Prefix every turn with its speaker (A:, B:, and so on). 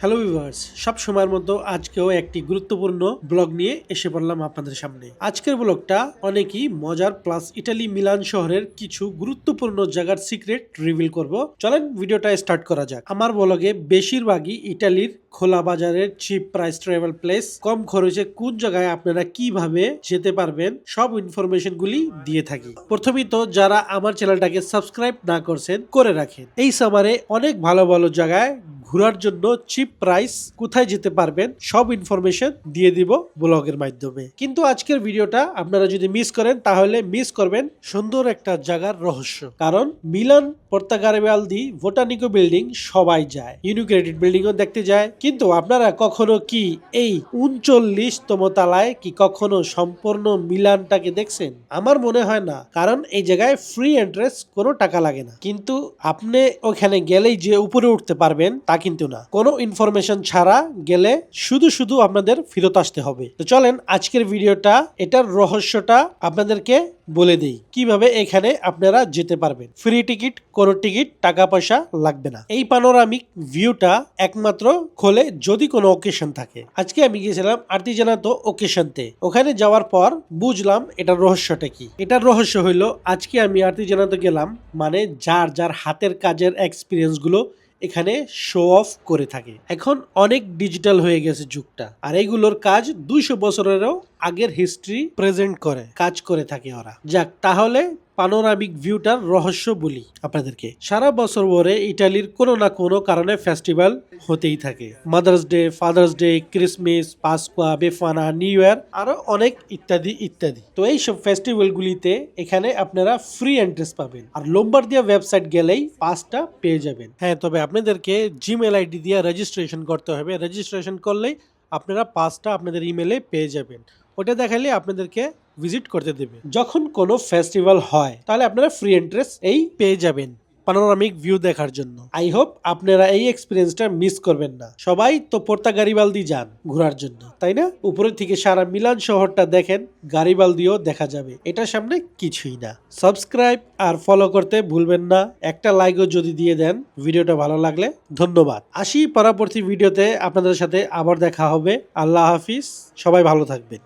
A: Hello viewers সব সময়ের মতো আজকেও একটি গুরুত্বপূর্ণ ব্লগ নিয়ে এসে পড়লাম আপনাদের সামনে। আজকের ব্লগটা অনেকই মজার প্লাস ইটালি মিলান শহরের কিছু গুরুত্বপূর্ণ জায়গার সিক্রেট রিভিল করব। চলেন ভিডিওটা স্টার্ট করা যাক। আমার ব্লগে বেশিরভাগই ইটালির খোলা বাজারের চিপ প্রাইস ট্রাভেল প্লেস কম খরচে কোন জায়গায় আপনারা কীভাবে যেতে পারবেন, সব ইনফরমেশন গুলি দিয়ে থাকি। প্রথমেই তো যারা আমার চ্যানেলটাকে সাবস্ক্রাইব না করছেন, করে রাখেন। এই সামারে অনেক ভালো ভালো জায়গায় ঘোরার জন্য চিপ প্রাইস কোথায় যেতে পারবেন সব ইনফরমেশন দিয়ে দিব ব্লগের মাধ্যমে। কিন্তু আজকের ভিডিওটা আপনারা যদি মিস করেন, তাহলে মিস করবেন সুন্দর একটা জায়গার রহস্য। কারণ মিলান, পর্তাগারেবালদি ভোটানিকো বিল্ডিং সবাই যায়। ইউনিক্রেডিট ও দেখতে যায়। কিন্তু আপনারা কখনো কি এই উনচল্লিশতম তালায় কি কখনো সম্পূর্ণ মিলানটাকে দেখছেন? আমার মনে হয় না। কারণ এই জায়গায় ফ্রি এন্ট্রেস কোনো টাকা লাগে না। কিন্তু আপনি ওখানে গেলেই যে উপরে উঠতে পারবেন তা কিন্তু না। কোনো ইনফরমেশন ছাড়া গেলে শুধু শুধু আপনাদের ফেরত আসতে হবে। তো চলেন আজকের ভিডিওটা, এটার রহস্যটা আপনাদেরকে বলে দেই। কীভাবে এখানে আপনারা যেতে পারবেন? ফ্রি টিকিট কোনো টিকিট টাকা পয়সা লাগবে না। এই পানোরামিক ভিউটা একমাত্র খোলে যদি কোনো ওকেশন থাকে। আজকে আমি গিয়েছিলাম আর্টিজানাতো ওকেশনতে ওখানে যাওয়ার পর বুঝলাম এটার রহস্যটা কি। এটার রহস্য হইল, আজকে আমি আর্টিজানাতো গেলাম মানে যার যার হাতের কাজের এক্সপিরিয়েন্সগুলো এখানে শো অফ করে থাকে। এখন অনেক ডিজিটাল হয়ে গেছে যুগটা। আর এগুলোর কাজ দুইশো বছরেরও আগের হিস্ট্রি প্রেজেন্ট করে, কাজ করে থাকে ওরা। যাক, তাহলে পানোরামিক ভিউটার রহস্য বলি আপনাদেরকে। সারা বছর ভরে ইটালির কোনো না কোনো কারণে ফেস্টিভ্যাল হতেই থাকে। Mother's day, father's day, Christmas, Pasqua, Befana, new year, আরও অনেক ইত্যাদি ইত্যাদি। তো এই সব ফেস্টিভ্যাল গুলিতে এখানে আপনারা ফ্রি এন্ট্রেস পাবেন। আর লোম্বার লোম্বার্দিয়া ওয়েবসাইট গেলেই পাসটা পেয়ে যাবেন। হ্যাঁ তবে আপনাদেরকে জিমেল আইডি দিয়ে রেজিস্ট্রেশন করতে হবে। রেজিস্ট্রেশন করলেই আপনারা পাসটা আপনাদের ইমেলে পেয়ে যাবেন। ওটা দেখালে আপনাদেরকে ভিজিট করতে দেবে। যখন কোনো ফেস্টিভ্যাল হয়, তাহলে আপনারা ফ্রি এন্ট্রেস এই পেয়ে যাবেন পানোরামিক ভিউ দেখার জন্য। আই হোপ আপনারা এই এক্সপিরিয়েন্সটা মিস করবেন না। সবাই তো পোর্তাগারিবালদি যান ঘোরার জন্য, তাই না? উপরে থেকে সারা মিলান শহরটা দেখেন, গারিবালদিও দেখা যাবে। এটার সামনে কিছুই না। সাবস্ক্রাইব আর ফলো করতে ভুলবেন না। একটা লাইকও যদি দিয়ে দেন, ভিডিওটা ভালো লাগলে ধন্যবাদ। আসি পরবর্তী ভিডিওতে আপনাদের সাথে আবার দেখা হবে। আল্লাহ হাফিজ, সবাই ভালো থাকবেন।